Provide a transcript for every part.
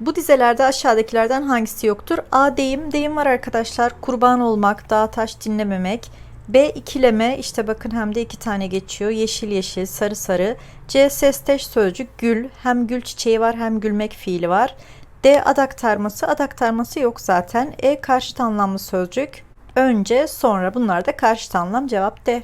Bu dizelerde aşağıdakilerden hangisi yoktur? A deyim, deyim var arkadaşlar. Kurban olmak, dağ taş dinlememek. B ikileme, işte bakın hem de iki tane geçiyor. Yeşil yeşil, sarı sarı. C sesteş sözcük, gül. Hem gül çiçeği var hem gülmek fiili var. D adaktarması, adaktarması yok zaten. E karşıt anlamlı sözcük. Önce, sonra bunlar da karşıt anlam. Cevap D.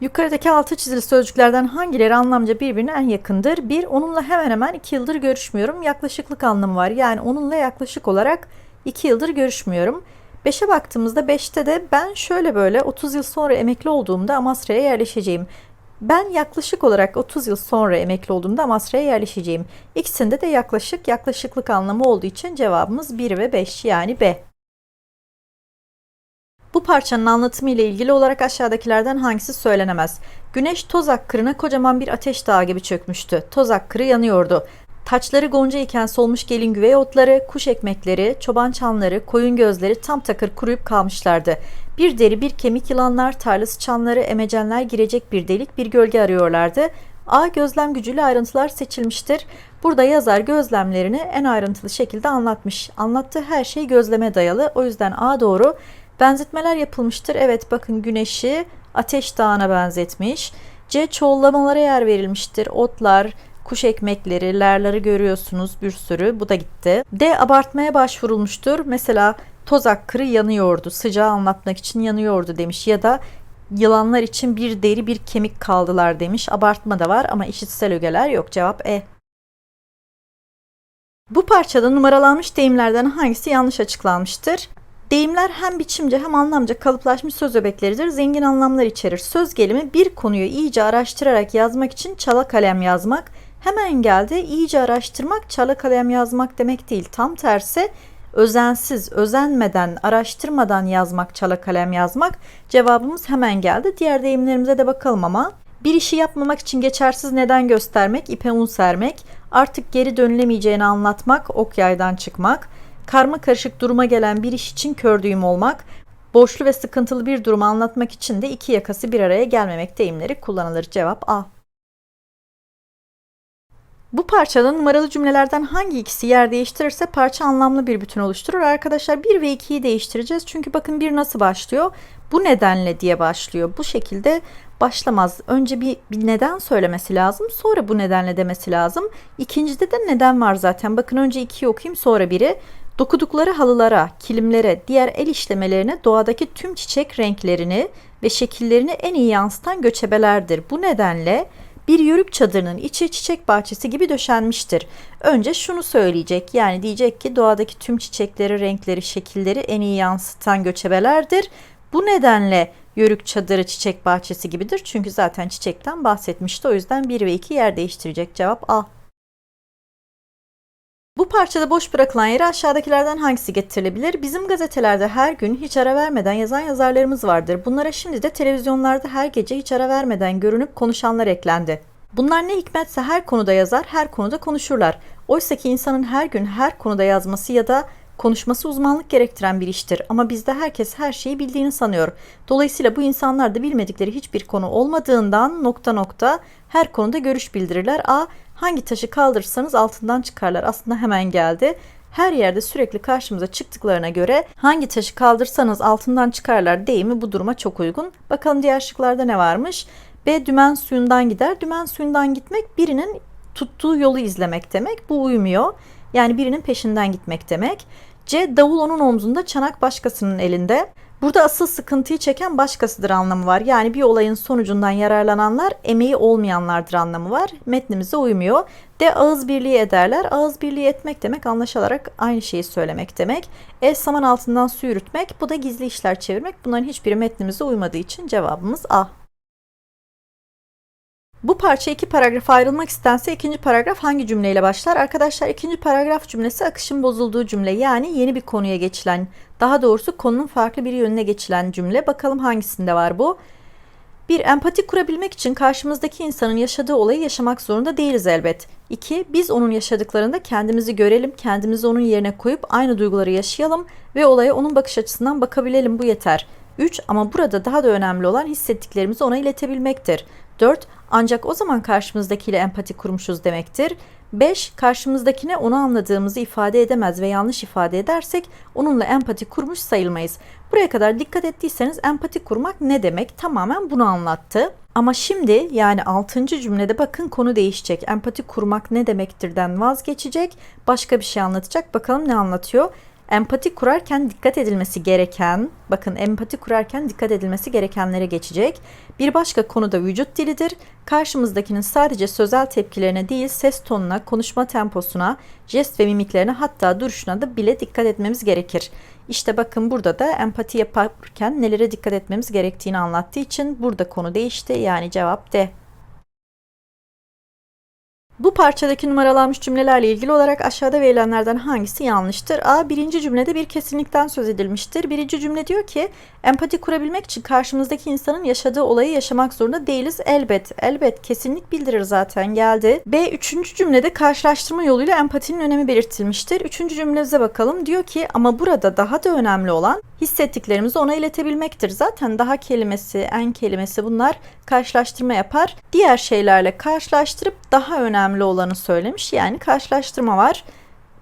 Yukarıdaki altı çizili sözcüklerden hangileri anlamca birbirine en yakındır? 1. Onunla hemen hemen 2 yıldır görüşmüyorum. Yaklaşıklık anlamı var. Yani onunla yaklaşık olarak 2 yıldır görüşmüyorum. 5'e baktığımızda 5'te de ben şöyle böyle 30 yıl sonra emekli olduğumda Amasra'ya yerleşeceğim. Ben yaklaşık olarak 30 yıl sonra emekli olduğumda Amasra'ya yerleşeceğim. İkisinde de yaklaşık, yaklaşıklık anlamı olduğu için cevabımız 1 ve 5 yani B. Bu parçanın anlatımı ile ilgili olarak aşağıdakilerden hangisi söylenemez? Güneş toz akkırına kocaman bir ateş dağı gibi çökmüştü. Toz akkırı yanıyordu. Taçları gonca iken solmuş gelin güvey otları, kuş ekmekleri, çoban çanları, koyun gözleri tam takır kuruyup kalmışlardı. Bir deri bir kemik yılanlar, tarlası çanları, emecenler girecek bir delik bir gölge arıyorlardı. A gözlem gücüyle ayrıntılar seçilmiştir. Burada yazar gözlemlerini en ayrıntılı şekilde anlatmış. Anlattığı her şey gözleme dayalı. O yüzden A doğru. Benzetmeler yapılmıştır. Evet bakın güneşi ateş dağına benzetmiş. C çoğullamalara yer verilmiştir. Otlar, kuş ekmekleri, lerleri görüyorsunuz bir sürü. Bu da gitti. D abartmaya başvurulmuştur. Mesela toz akkırı yanıyordu. Sıcağı anlatmak için yanıyordu demiş. Ya da yılanlar için bir deri bir kemik kaldılar demiş. Abartma da var ama işitsel ögeler yok. Cevap E. Bu parçada numaralanmış deyimlerden hangisi yanlış açıklanmıştır? Deyimler hem biçimce hem anlamca kalıplaşmış söz öbekleridir. Zengin anlamlar içerir. Söz gelimi bir konuyu iyice araştırarak yazmak için çala kalem yazmak. Hemen geldi. İyice araştırmak çala kalem yazmak demek değil. Tam tersi özensiz, özenmeden, araştırmadan yazmak, çala kalem yazmak. Cevabımız hemen geldi. Diğer deyimlerimize de bakalım ama. Bir işi yapmamak için geçersiz neden göstermek, ipe un sermek, artık geri dönülemeyeceğini anlatmak, ok yaydan çıkmak, karma karışık duruma gelen bir iş için kör düğüm olmak, borçlu ve sıkıntılı bir durumu anlatmak için de iki yakası bir araya gelmemek deyimleri kullanılır. Cevap A. Bu parçada numaralı cümlelerden hangi ikisi yer değiştirirse parça anlamlı bir bütün oluşturur. Arkadaşlar 1 ve 2'yi değiştireceğiz. Çünkü bakın 1 nasıl başlıyor? Bu nedenle diye başlıyor. Bu şekilde başlamaz. Önce bir, bir neden söylemesi lazım. Sonra bu nedenle demesi lazım. İkincide de neden var zaten. Bakın önce 2'yi okuyayım sonra 1'i. Dokudukları halılara, kilimlere, diğer el işlemelerine doğadaki tüm çiçek renklerini ve şekillerini en iyi yansıtan göçebelerdir. Bu nedenle bir yörük çadırının içi çiçek bahçesi gibi döşenmiştir. Önce şunu söyleyecek yani diyecek ki doğadaki tüm çiçekleri, renkleri, şekilleri en iyi yansıtan göçebelerdir. Bu nedenle yörük çadırı çiçek bahçesi gibidir. Çünkü zaten çiçekten bahsetmişti. O yüzden 1 ve 2 yer değiştirecek. Cevap A. Bu parçada boş bırakılan yere aşağıdakilerden hangisi getirilebilir? Bizim gazetelerde her gün hiç ara vermeden yazan yazarlarımız vardır. Bunlara şimdi de televizyonlarda her gece hiç ara vermeden görünüp konuşanlar eklendi. Bunlar ne hikmetse her konuda yazar, her konuda konuşurlar. Oysa ki insanın her gün her konuda yazması ya da konuşması uzmanlık gerektiren bir iştir. Ama bizde herkes her şeyi bildiğini sanıyor. Dolayısıyla bu insanlar da bilmedikleri hiçbir konu olmadığından nokta nokta her konuda görüş bildirirler. A. Hangi taşı kaldırırsanız altından çıkarlar. Aslında hemen geldi. Her yerde sürekli karşımıza çıktıklarına göre hangi taşı kaldırsanız altından çıkarlar deyimi bu duruma çok uygun. Bakalım diğer şıklarda ne varmış? B. Dümen suyundan gider. Dümen suyundan gitmek birinin tuttuğu yolu izlemek demek. Bu uymuyor. Yani birinin peşinden gitmek demek. C. Davul onun omzunda, çanak başkasının elinde. Burada asıl sıkıntıyı çeken başkasıdır anlamı var. Yani bir olayın sonucundan yararlananlar emeği olmayanlardır anlamı var. Metnimize uymuyor. De ağız birliği ederler. Ağız birliği etmek demek anlaşılarak aynı şeyi söylemek demek. E saman altından su yürütmek. Bu da gizli işler çevirmek. Bunların hiçbiri metnimize uymadığı için cevabımız A. Bu parça iki paragrafa ayrılmak istense ikinci paragraf hangi cümleyle başlar? Arkadaşlar ikinci paragraf cümlesi akışın bozulduğu cümle yani yeni bir konuya geçilen, daha doğrusu konunun farklı bir yönüne geçilen cümle. Bakalım hangisinde var bu? Bir empati kurabilmek için karşımızdaki insanın yaşadığı olayı yaşamak zorunda değiliz elbet. 2. Biz onun yaşadıklarında kendimizi görelim, kendimizi onun yerine koyup aynı duyguları yaşayalım ve olaya onun bakış açısından bakabilelim bu yeter. 3. Ama burada daha da önemli olan hissettiklerimizi ona iletebilmektir. 4. Ancak o zaman karşımızdakiyle empati kurmuşuz demektir. 5. Karşımızdakine onu anladığımızı ifade edemez ve yanlış ifade edersek onunla empati kurmuş sayılmayız. Buraya kadar dikkat ettiyseniz empati kurmak ne demek? Tamamen bunu anlattı. Ama şimdi yani 6. cümlede bakın konu değişecek. Empati kurmak ne demektirden vazgeçecek. Başka bir şey anlatacak. Bakalım ne anlatıyor? Empati kurarken dikkat edilmesi gereken, bakın empati kurarken dikkat edilmesi gerekenlere geçecek. Bir başka konu da vücut dilidir. Karşımızdakinin sadece sözel tepkilerine değil, ses tonuna, konuşma temposuna, jest ve mimiklerine hatta duruşuna da bile dikkat etmemiz gerekir. İşte bakın burada da empati yaparken nelere dikkat etmemiz gerektiğini anlattığı için burada konu değişti. Yani cevap D. Bu parçadaki numaralanmış cümlelerle ilgili olarak aşağıda verilenlerden hangisi yanlıştır? A. Birinci cümlede bir kesinlikten söz edilmiştir. Birinci cümle diyor ki empati kurabilmek için karşımızdaki insanın yaşadığı olayı yaşamak zorunda değiliz. Elbet, elbet kesinlik bildirir zaten geldi. B. Üçüncü cümlede karşılaştırma yoluyla empatinin önemi belirtilmiştir. Üçüncü cümlemize bakalım. Diyor ki ama burada daha da önemli olan hissettiklerimizi ona iletebilmektir. Zaten daha kelimesi, en kelimesi bunlar karşılaştırma yapar. Diğer şeylerle karşılaştırıp daha önemli olanı söylemiş. Yani karşılaştırma var.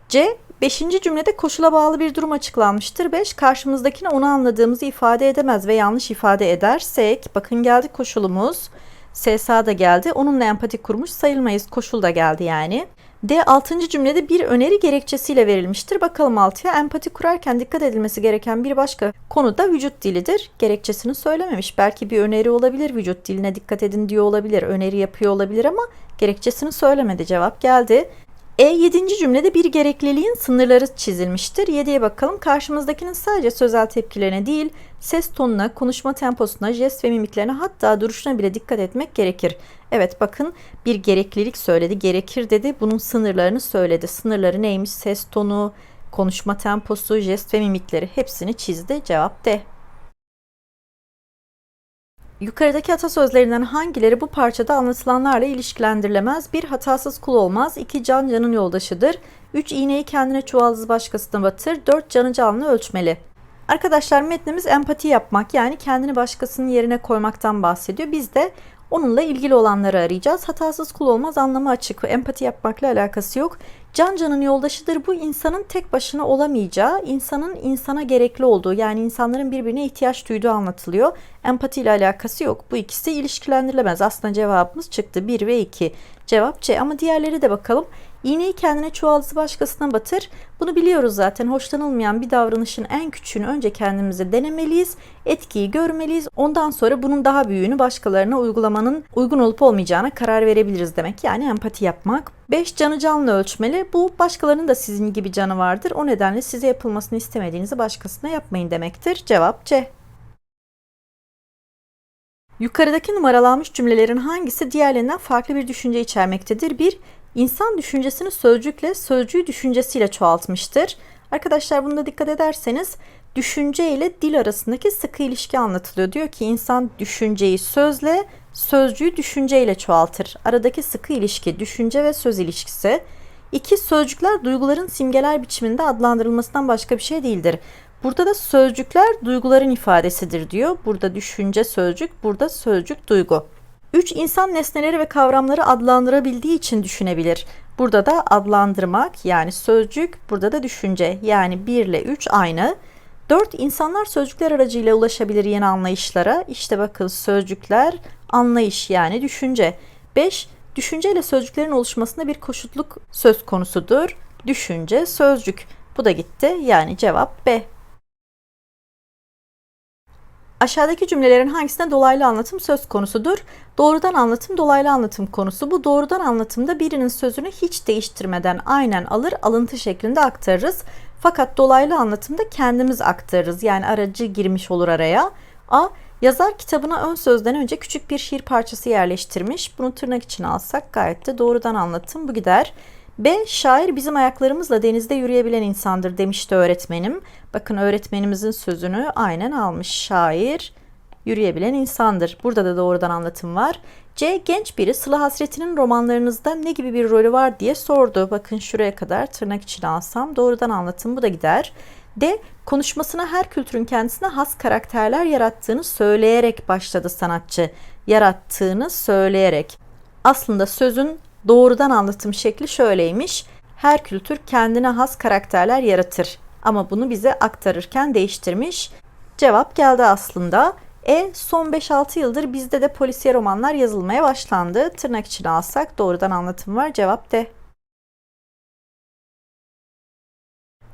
C. Beşinci cümlede koşula bağlı bir durum açıklanmıştır. 5. Karşımızdakine onu anladığımızı ifade edemez ve yanlış ifade edersek, bakın geldi koşulumuz. SSA da geldi. Onunla empati kurmuş sayılmayız. Koşul da geldi yani. D 6. cümlede bir öneri gerekçesiyle verilmiştir. Bakalım 6'ya empati kurarken dikkat edilmesi gereken bir başka konu da vücut dilidir. Gerekçesini söylememiş. Belki bir öneri olabilir. Vücut diline dikkat edin diyor olabilir. Öneri yapıyor olabilir ama gerekçesini söylemedi. Cevap geldi. E 7. cümlede bir gerekliliğin sınırları çizilmiştir. 7'ye bakalım. Karşımızdakinin sadece sözel tepkilerine değil, ses tonuna, konuşma temposuna, jest ve mimiklerine hatta duruşuna bile dikkat etmek gerekir. Evet bakın bir gereklilik söyledi, gerekir dedi. Bunun sınırlarını söyledi. Sınırları neymiş? Ses tonu, konuşma temposu, jest ve mimikleri hepsini çizdi. Cevap D. Yukarıdaki atasözlerinden hangileri bu parçada anlatılanlarla ilişkilendirilemez? 1. Hatasız kul olmaz. 2. Can canın yoldaşıdır. 3. İğneyi kendine çuvaldız başkasına batır. 4. Canı canlı ölçmeli. Arkadaşlar metnimiz empati yapmak yani kendini başkasının yerine koymaktan bahsediyor. Biz de onunla ilgili olanları arayacağız. Hatasız kul olmaz anlamı açık. Empati yapmakla alakası yok. Can canın yoldaşıdır. Bu insanın tek başına olamayacağı, insanın insana gerekli olduğu yani insanların birbirine ihtiyaç duyduğu anlatılıyor. Empati ile alakası yok. Bu ikisi ilişkilendirilemez. Aslında cevabımız çıktı 1 ve 2. Cevap C ama diğerleri de bakalım. İğneyi kendine çuvaldızı başkasına batır. Bunu biliyoruz zaten. Hoşlanılmayan bir davranışın en küçüğünü önce kendimize denemeliyiz. Etkiyi görmeliyiz. Ondan sonra bunun daha büyüğünü başkalarına uygulamanın uygun olup olmayacağına karar verebiliriz demek. Yani empati yapmak. 5 canı canlı ölçmeli. Bu başkalarının da sizin gibi canı vardır. O nedenle size yapılmasını istemediğinizi başkasına yapmayın demektir. Cevap C. Yukarıdaki numaralanmış cümlelerin hangisi diğerlerinden farklı bir düşünce içermektedir? 1. İnsan düşüncesini sözcükle, sözcüğü düşüncesiyle çoğaltmıştır. Arkadaşlar bunda dikkat ederseniz düşünce ile dil arasındaki sıkı ilişki anlatılıyor. Diyor ki insan düşünceyi sözle, sözcüğü düşünceyle çoğaltır. Aradaki sıkı ilişki düşünce ve söz ilişkisi. İki sözcükler duyguların simgeler biçiminde adlandırılmasından başka bir şey değildir. Burada da sözcükler duyguların ifadesidir diyor. Burada düşünce sözcük, burada sözcük duygu. 3. insan nesneleri ve kavramları adlandırabildiği için düşünebilir. Burada da adlandırmak yani sözcük, burada da düşünce yani 1 ile 3 aynı. 4. insanlar sözcükler aracıyla ulaşabilir yeni anlayışlara. İşte bakın sözcükler anlayış yani düşünce. 5. Düşünce ile sözcüklerin oluşmasında bir koşutluk söz konusudur. Düşünce, sözcük. Bu da gitti. Yani cevap B. Aşağıdaki cümlelerin hangisinde dolaylı anlatım söz konusudur? Doğrudan anlatım dolaylı anlatım konusu. Bu doğrudan anlatımda birinin sözünü hiç değiştirmeden aynen alır, alıntı şeklinde aktarırız. Fakat dolaylı anlatımda kendimiz aktarırız. Yani aracı girmiş olur araya. A. Yazar kitabına ön sözden önce küçük bir şiir parçası yerleştirmiş. Bunu tırnak içine alsak gayet de doğrudan anlatım bu gider. B. Şair bizim ayaklarımızla denizde yürüyebilen insandır demişti öğretmenim. Bakın öğretmenimizin sözünü aynen almış. Şair yürüyebilen insandır. Burada da doğrudan anlatım var. C. Genç biri Sıla Hasreti'nin romanlarınızda ne gibi bir rolü var diye sordu. Bakın şuraya kadar tırnak içine alsam doğrudan anlatım bu da gider. D. Konuşmasına her kültürün kendisine has karakterler yarattığını söyleyerek başladı sanatçı. Yarattığını söyleyerek. Aslında sözün doğrudan anlatım şekli şöyleymiş. Her kültür kendine has karakterler yaratır. Ama bunu bize aktarırken değiştirmiş. Cevap geldi aslında. E son 5-6 yıldır bizde de polisiye romanlar yazılmaya başlandı. Tırnak içine alsak doğrudan anlatım var. Cevap D.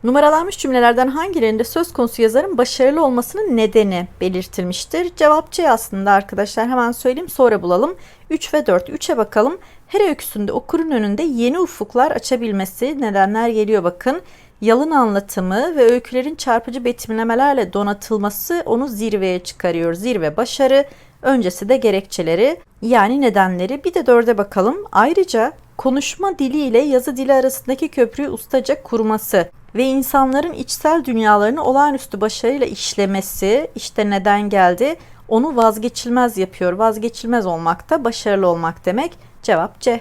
Numaralanmış cümlelerden hangilerinde söz konusu yazarın başarılı olmasının nedeni belirtilmiştir? Cevap C aslında arkadaşlar. Hemen söyleyeyim sonra bulalım. 3 ve 4. 3'e bakalım. Her öyküsünde okurun önünde yeni ufuklar açabilmesi nedenler geliyor bakın. Yalın anlatımı ve öykülerin çarpıcı betimlemelerle donatılması onu zirveye çıkarıyor. Zirve başarı, öncesi de gerekçeleri yani nedenleri. Bir de dörde bakalım. Ayrıca konuşma dili ile yazı dili arasındaki köprüyü ustaca kurması ve insanların içsel dünyalarını olağanüstü başarıyla işlemesi işte neden geldi onu vazgeçilmez yapıyor. Vazgeçilmez olmak da başarılı olmak demek. Cevap C.